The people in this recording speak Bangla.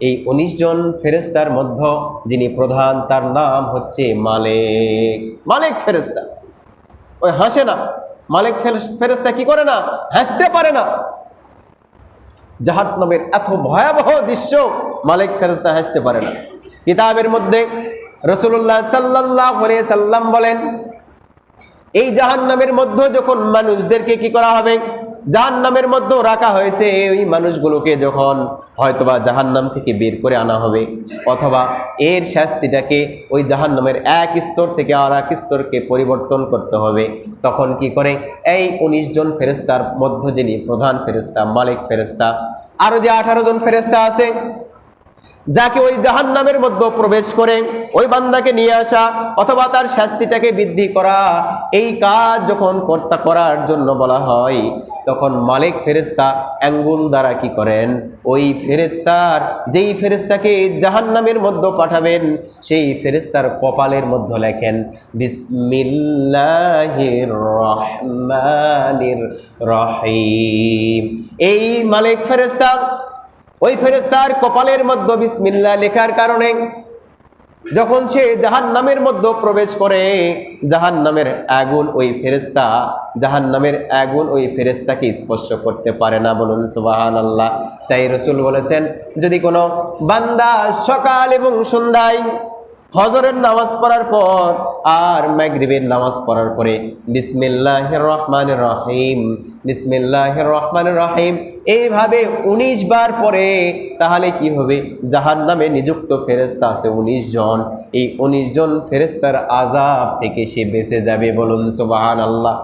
এই উনিশ জন ফেরেস্তার মধ্য যিনি প্রধান, তার নাম হচ্ছে মালিক। মালিক ফেরেস্তা ওই হাসে না। মালিক ফেরেস- ফেরেস্তা কি করে না? হাসতে পারে না। জাহান্নামের এত ভয়াবহ দৃশ্য মালিক ফেরেস্তা হাসতে পারে না। কিতাবের মধ্যে রসুল্লাহ সাল্লাহ সাল্লাম বলেন, এই জাহান্নামের মধ্যে যখন মানুষদেরকে কি করা হবে? জাহান্নামের মধ্যে রাখা হয়েছে ওই মানুষগুলোকে যখন হয়তোবা জাহান্নাম থেকে বের করে আনা হবে, অথবা এর শাস্তিটাকে ওই জাহান্নামের এক স্তর থেকে আর এক স্তরকে পরিবর্তন করতে হবে। তখন কি করে? এই উনিশ জন ফেরেস্তার মধ্য যিনি প্রধান ফেরেস্তা মালিক ফেরেস্তা আরও যে আঠারো জন ফেরেস্তা আছে, যাকে ওই জাহান নামের মধ্যে প্রবেশ করে ওই বান্দাকে নিয়ে আসা অথবা তার শাস্তিটাকে বৃদ্ধি করা, এই কাজ যখন কর্তা করার জন্য বলা হয় তখন মালিক ফেরেস্তা অ্যাঙ্গুল দ্বারা কি করেন? ওই ফেরেস্তার যেই ফেরেস্তাকে জাহান নামের মধ্যে পাঠাবেন, সেই ফেরেস্তার কপালের মধ্যে লেখেন, বিসমিল্লাহির রহিম। এই মালিক ফেরেস্তা ওই ফেরেস্তার কপালের মধ্যে বিসমিল্লা লেখার কারণে যখন সে জাহান নামের মধ্যে প্রবেশ করে জাহান নামের আগুন ওই ফেরেস্তা জাহান নামের আগুন ওই ফেরেস্তাকে স্পর্শ করতে পারে না বলুন সুবাহান আল্লাহ তাই রসুল বলেছেন, যদি কোনো বান্দা সকাল এবং সন্ধ্যায় ফজরের নামাজ পড়ার পর আর মাগরিবের নামাজ পড়ার পরে বিসমিল্লাহ রহমান রহিম বিসমিল্লাহ রহমান রহিম। এইভাবে উনিশ বার পরে তাহলে কি হবে? জাহান নামে নিযুক্ত ফেরেস্তা আছে উনিশ জন। এই উনিশ জন ফেরেস্তার আজাব থেকে সে বেঁচে যাবে বলুন সুবাহান আল্লাহ